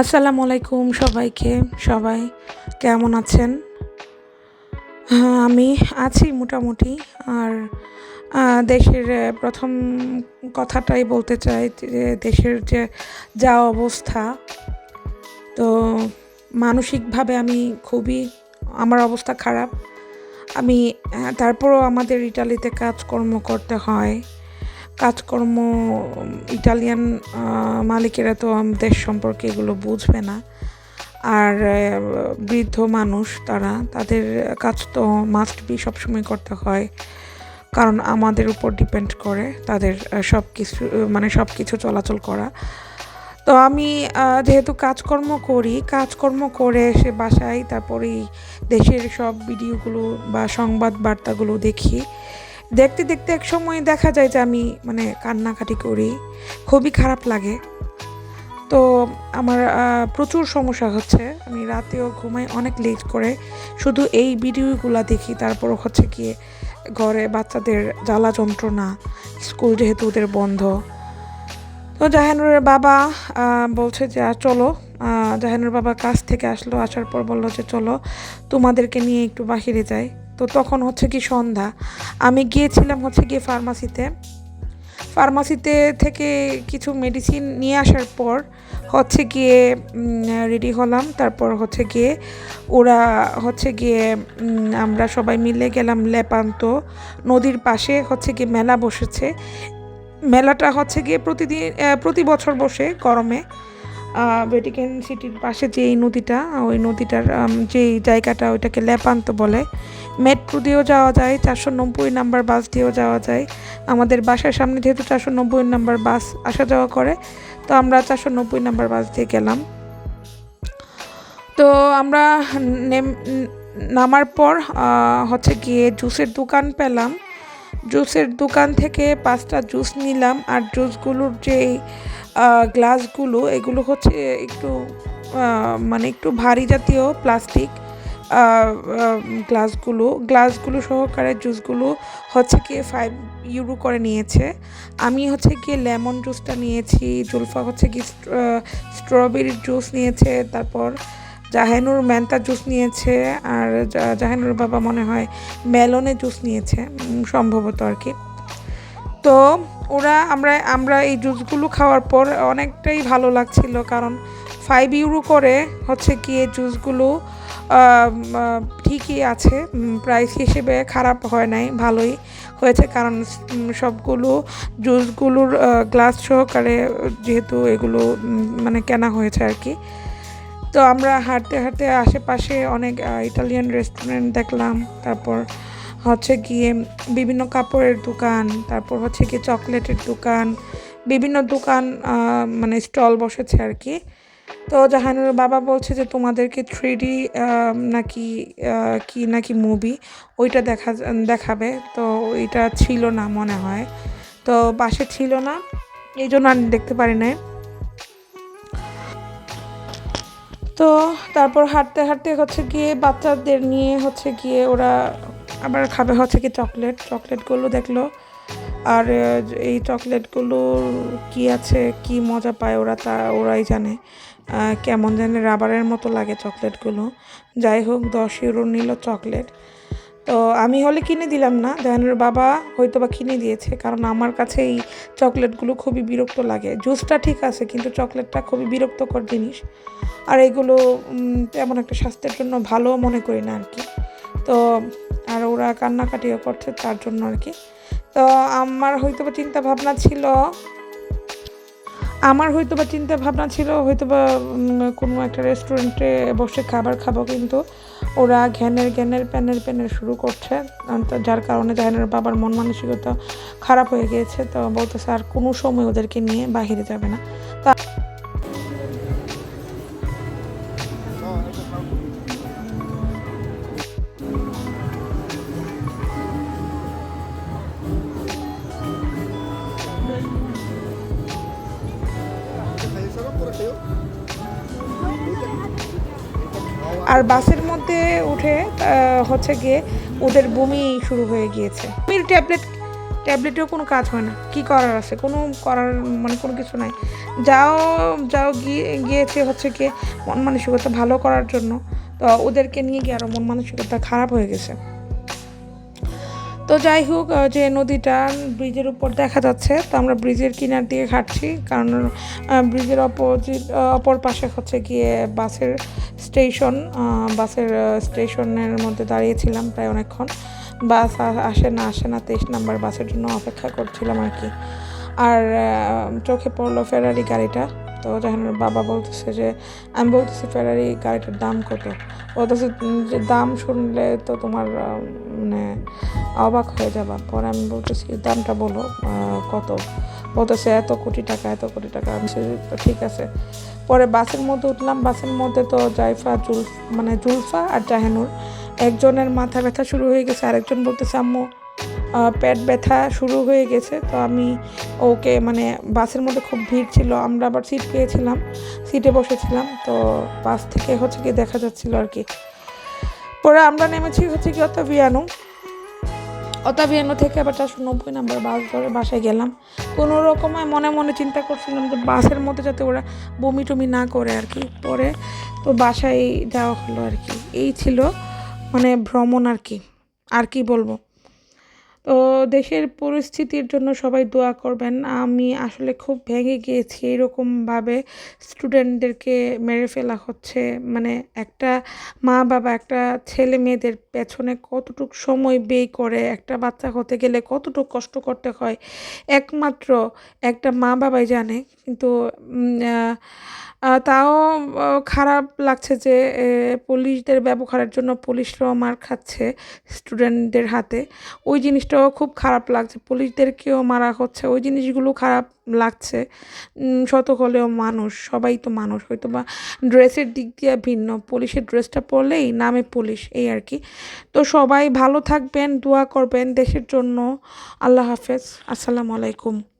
আসসালামু আলাইকুম সবাইকে। সবাই কেমন আছেন? হ্যাঁ, আমি আছি মোটামুটি। আর দেশের প্রথম কথাটাই বলতে চাই যে দেশের যে যা অবস্থা তো মানসিকভাবে আমি খুবই আমার অবস্থা খারাপ। আমি তারপরও আমাদের ইটালিতে কাজকর্ম করতে হয়। কাজকর্ম, ইটালিয়ান মালিকেরা তো দেশ সম্পর্কে এগুলো বুঝবে না। আর বৃদ্ধ মানুষ তারা, তাদের কাজ তো মাস্ট বি সবসময় করতে হয়। কারণ আমাদের উপর ডিপেন্ড করে তাদের সব কিছু মানে সব কিছু চলাচল করা। তো আমি যেহেতু কাজকর্ম করি, কাজকর্ম করে এসে বাসায় তারপরেই দেশের সব ভিডিওগুলো বা সংবাদ বার্তাগুলো দেখি। দেখতে দেখতে এক সময় দেখা যায় যে আমি মানে কান্নাকাটি করি, খুবই খারাপ লাগে। তো আমার প্রচুর সমস্যা হচ্ছে। আমি রাতেও ঘুমাই অনেক লেট করে। শুধু এই ভিডিওগুলো দেখি, তারপর হচ্ছে গিয়ে ঘরে বাচ্চাদের জ্বালা যন্ত্রণা, স্কুল যেহেতু ওদের বন্ধ। তো জাহানুরের বাবা বলছে যে চলো। জাহানুর বাবা কাজ থেকে আসলো, আসার পর বলল যে, চলো, তোমাদেরকে নিয়ে একটু বাহিরে যাই। তো তখন হচ্ছে কি সন্ধ্যা। আমি গিয়েছিলাম হচ্ছে গিয়ে ফার্মাসিতে। ফার্মাসিতে থেকে কিছু মেডিসিন নিয়ে আসার পর হচ্ছে গিয়ে রেডি হলাম। তারপর হচ্ছে গিয়ে ওরা হচ্ছে গিয়ে আমরা সবাই মিলে গেলাম লেপান্ত নদীর পাশে হচ্ছে গিয়ে মেলা বসেছে। মেলাটা হচ্ছে গিয়ে প্রতিদিন প্রতি বছর বসে গরমে। ভেটিকান সিটির পাশে যে এই নদীটা, ওই নদীটার যে জায়গাটা ওইটাকে লেপান্ত বলে। মেট্রো দিয়েও যাওয়া যায়, চারশো নব্বই নাম্বার বাস দিয়েও যাওয়া যায়। আমাদের বাসার সামনে যেহেতু চারশো নব্বই নাম্বার বাস আসা যাওয়া করে, তো আমরা চারশো নব্বই নাম্বার বাস দিয়ে গেলাম। তো আমরা নেম, নামার পর হচ্ছে গিয়ে জুসের দোকান পেলাম। জুসের দোকান থেকে পাঁচটা জুস নিলাম, আর জুসগুলোর যে গ্লাসগুলো এগুলো হচ্ছে একটু মানে একটু ভারী জাতীয় প্লাস্টিক গ্লাসগুলো গ্লাসগুলো সহকারে জুসগুলো হচ্ছে কি ফাইভ ইউরো করে নিয়েছে। আমি হচ্ছে গিয়ে লেমন জুসটা নিয়েছি, জুলফা হচ্ছে কি স্ট্রবেরির জুস নিয়েছে, তারপর জাহেনুর ম্যান্তা জুস নিয়েছে, আর জাহেনুর বাবা মনে হয় মেলনের জুস নিয়েছে সম্ভবত আর কি। তো ওরা আমরা আমরা এই জুসগুলো খাওয়ার পর অনেকটাই ভালো লাগছিল, কারণ ফাইভ ইউরো করে হচ্ছে কি এই জুসগুলো ঠিকই আছে প্রাইস হিসেবে খারাপ হয় নাই, ভালোই হয়েছে, কারণ সবগুলো জুসগুলোর গ্লাস সহকারে যেহেতু এগুলো মানে কেনা হয়েছে আর কি। তো আমরা হাঁটতে হাঁটতে আশেপাশে অনেক ইটালিয়ান রেস্টুরেন্ট দেখলাম, তারপর হচ্ছে গিয়ে বিভিন্ন কাপড়ের দোকান, তারপর হচ্ছে গিয়ে চকলেটের দোকান, বিভিন্ন দোকান মানে স্টল বসেছে আর কি। তো জাহানুর বাবা বলছে যে তোমাদেরকে থ্রি ডি নাকি কি নাকি মুভি ওইটা দেখা, দেখাবে। তো ওইটা ছিল না মনে হয়। তো পাশে ছিল না, এই জন্য আমি দেখতে পারি নাই। তো তারপর হাঁটতে হাঁটতে হচ্ছে গিয়ে বাচ্চাদের নিয়ে হচ্ছে গিয়ে ওরা আবার খাবে হচ্ছে কি চকলেট, চকলেটগুলো দেখল। আর এই চকলেটগুলো কি আছে, কি মজা পায় ওরা তা, ওরাই জানে। কেমন জানে রাবারের মতো লাগে চকলেটগুলো। যাই হোক, দশ ইউরো নিল চকলেট। তো আমি হলে কিনে দিলাম না জাহানুর বাবা হয়তো বা কিনে দিয়েছে, কারণ আমার কাছে এই চকলেটগুলো খুবই বিরক্ত লাগে। জুসটা ঠিক আছে, কিন্তু চকলেটটা খুবই বিরক্তকর জিনিস। আর এগুলো তেমন একটা স্বাস্থ্যের জন্য ভালো মনে করি না আর কি। তো আর ওরা কান্নাকাটিও করছে তার জন্য আর কি। তো আমার হয়তো বা চিন্তা ভাবনা ছিল, আমার হয়তো বা চিন্তা ভাবনা ছিল হয়তো বা কোনো একটা রেস্টুরেন্টে বসে খাবার খাব কিন্তু ওরা ঘ্যানের জ্ঞানের প্যানের প্যানের শুরু করছে। তো যার কারণে জাহানের বাবার মন মানসিকতা খারাপ হয়ে গিয়েছে, তো বলতেছে আর কোনো সময় ওদেরকে নিয়ে বাহিরে যাবে না। আর বাসের মধ্যে উঠে হচ্ছে গিয়ে ওদের বমি শুরু হয়ে গিয়েছে। বমির ট্যাবলেট, ট্যাবলেটেও কোনো কাজ হয় না। কি করার আছে? কোনো করার মানে কোনো কিছু নাই। যাও যাও গিয়ে, গিয়েছে হচ্ছে কি মন মানসিকতা ভালো করার জন্য। তো ওদেরকে নিয়ে গিয়ে আরও মন মানসিকতা খারাপ হয়ে গেছে। তো যাই হোক যে নদীটা ব্রিজের উপর দেখা যাচ্ছে, তো আমরা ব্রিজের কিনার দিয়ে হাঁটছি কারণ ব্রিজের অপোজিট অপর পাশে হচ্ছে গিয়ে বাসের স্টেশন বাসের স্টেশনের মধ্যে দাঁড়িয়েছিলাম প্রায় অনেকক্ষণ। বাস আসে না আসে না, তেইশ নাম্বার বাসের জন্য অপেক্ষা করছিলাম আর কি। আর চোখে পড়ল ফেরারি গাড়িটা। তো যখন বাবা বলতেছে যে, আমি বলতেছি ফেরারি গাড়িটার দাম কত? বলতেছে, যে দাম শুনলে তো তোমার মানে অবাক হয়ে যাবা। পরে আমি বলতেছি, দামটা বলো কত? বলতেছে, এত কোটি টাকা, এত কোটি টাকা। আমি ঠিক আছে। পরে বাসের মধ্যে উঠলাম, বাসের মধ্যে তো জাইফা, জুলফ মানে জুলফা আর জাহানুর, একজনের মাথা ব্যথা শুরু হয়ে গেছে। আরেকজন বলতেছে, আম্মু পেট ব্যথা শুরু হয়ে গেছে, তো আমি ওকে মানে বাসের মধ্যে খুব ভিড় ছিল, আমরা আবার সিট পেয়েছিলাম সিটে বসেছিলাম, তো বাস থেকে হচ্ছে কি দেখা যাচ্ছিল আর কি। পরে আমরা নেমেছি হচ্ছে কি অত্যাবিয়ানো অত্যাবিয়ানো থেকে আবার চারশো নব্বই নাম্বার বাস ধরে বাসায় গেলাম। কোনো রকমে মনে মনে চিন্তা করছিলাম যে বাসের মধ্যে যাতে ওরা বমি টমি না করে আর কি। পরে তো বাসায় যাওয়া হলো আর কি। এই ছিল মানে ভ্রমণ আর কি। আর কি বলব? তো দেশের পরিস্থিতির জন্য সবাই দোয়া করবেন। আমি আসলে খুব ভেঙে গিয়েছি এরকমভাবে স্টুডেন্টদেরকে মেরে ফেলা হচ্ছে। মানে একটা মা বাবা, একটা ছেলে মেয়েদের পেছনে কতটুকু সময় ব্যয় করে, একটা বাচ্চা হতে গেলে কতটুকু কষ্ট করতে হয়, একমাত্র একটা মা বাবাই জানে। কিন্তু তাও খারাপ লাগছে যে পুলিশদের ব্যবহারের জন্য পুলিশরাও মার খাচ্ছে স্টুডেন্টদের হাতে। ওই জিনিসটাও খুব খারাপ লাগছে। পুলিশদেরকেও মারা হচ্ছে। ওই জিনিসগুলো খারাপ লাগছে। শত হলেও মানুষ, সবাই তো মানুষ। হয়তো বা ড্রেসের দিক দিয়ে ভিন্ন। পুলিশের ড্রেসটা পরলেই নামে পুলিশ, এই আর কি। তো সবাই ভালো থাকবেন, দোয়া করবেন দেশের জন্য। আল্লাহ হাফেজ। আসসালামু আলাইকুম।